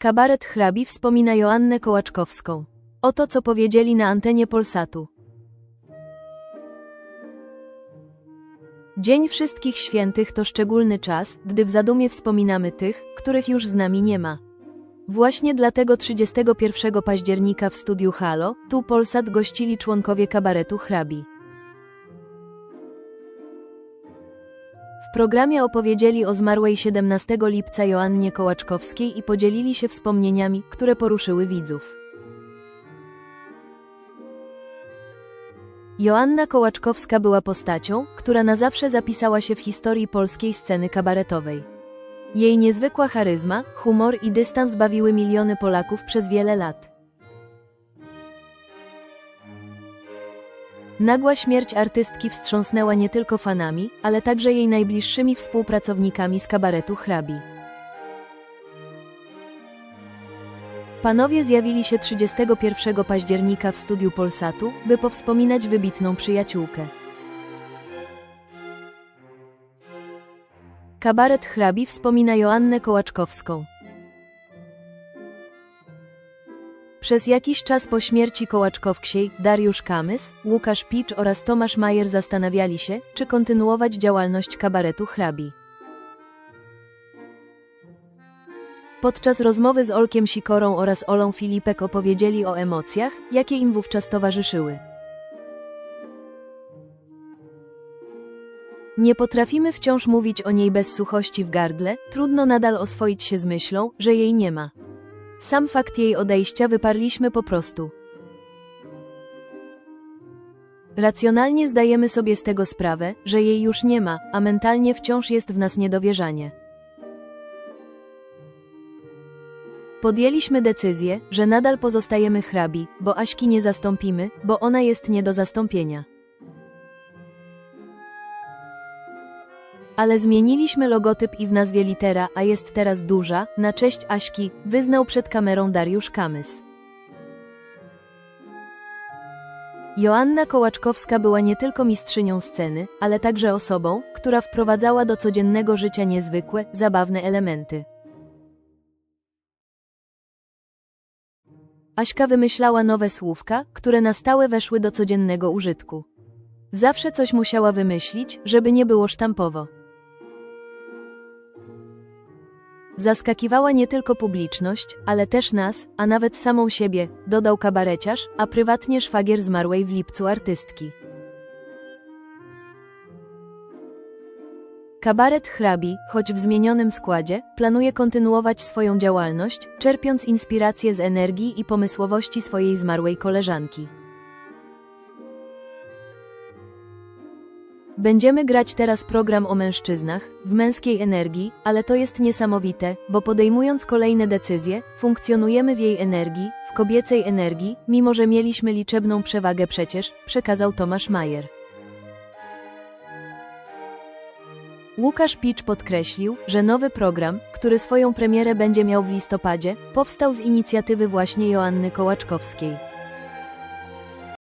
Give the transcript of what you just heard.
Kabaret hrabi wspomina Joannę Kołaczkowską. Oto co powiedzieli na antenie Polsatu. Dzień Wszystkich Świętych to szczególny czas, gdy w zadumie wspominamy tych, których już z nami nie ma. Właśnie dlatego 31 października w studiu Halo, tu Polsat gościli członkowie kabaretu hrabi. W programie opowiedzieli o zmarłej 17 lipca Joannie Kołaczkowskiej i podzielili się wspomnieniami, które poruszyły widzów. Joanna Kołaczkowska była postacią, która na zawsze zapisała się w historii polskiej sceny kabaretowej. Jej niezwykła charyzma, humor i dystans bawiły miliony Polaków przez wiele lat. Nagła śmierć artystki wstrząsnęła nie tylko fanami, ale także jej najbliższymi współpracownikami z kabaretu hrabi. Panowie zjawili się 31 października w studiu Polsatu, by powspominać wybitną przyjaciółkę. Kabaret hrabi wspomina Joannę Kołaczkowską. Przez jakiś czas po śmierci Kołaczkowskiej Dariusz Kamys, Łukasz Picz oraz Tomasz Majer zastanawiali się, czy kontynuować działalność kabaretu hrabi. Podczas rozmowy z Olkiem Sikorą oraz Olą Filipek opowiedzieli o emocjach, jakie im wówczas towarzyszyły. Nie potrafimy wciąż mówić o niej bez suchości w gardle, trudno nadal oswoić się z myślą, że jej nie ma. Sam fakt jej odejścia wyparliśmy po prostu. Racjonalnie zdajemy sobie z tego sprawę, że jej już nie ma, a mentalnie wciąż jest w nas niedowierzanie. Podjęliśmy decyzję, że nadal pozostajemy hrabi, bo Aśki nie zastąpimy, bo ona jest nie do zastąpienia. Ale zmieniliśmy logotyp i w nazwie litera A jest teraz duża, na cześć Aśki, wyznał przed kamerą Dariusz Kamys. Joanna Kołaczkowska była nie tylko mistrzynią sceny, ale także osobą, która wprowadzała do codziennego życia niezwykłe, zabawne elementy. Aśka wymyślała nowe słówka, które na stałe weszły do codziennego użytku. Zawsze coś musiała wymyślić, żeby nie było sztampowo. Zaskakiwała nie tylko publiczność, ale też nas, a nawet samą siebie, dodał kabareciarz, a prywatnie szwagier zmarłej w lipcu artystki. Kabaret hrabi, choć w zmienionym składzie, planuje kontynuować swoją działalność, czerpiąc inspirację z energii i pomysłowości swojej zmarłej koleżanki. Będziemy grać teraz program o mężczyznach, w męskiej energii, ale to jest niesamowite, bo podejmując kolejne decyzje, funkcjonujemy w jej energii, w kobiecej energii, mimo że mieliśmy liczebną przewagę przecież, przekazał Tomasz Majer. Łukasz Picz podkreślił, że nowy program, który swoją premierę będzie miał w listopadzie, powstał z inicjatywy właśnie Joanny Kołaczkowskiej.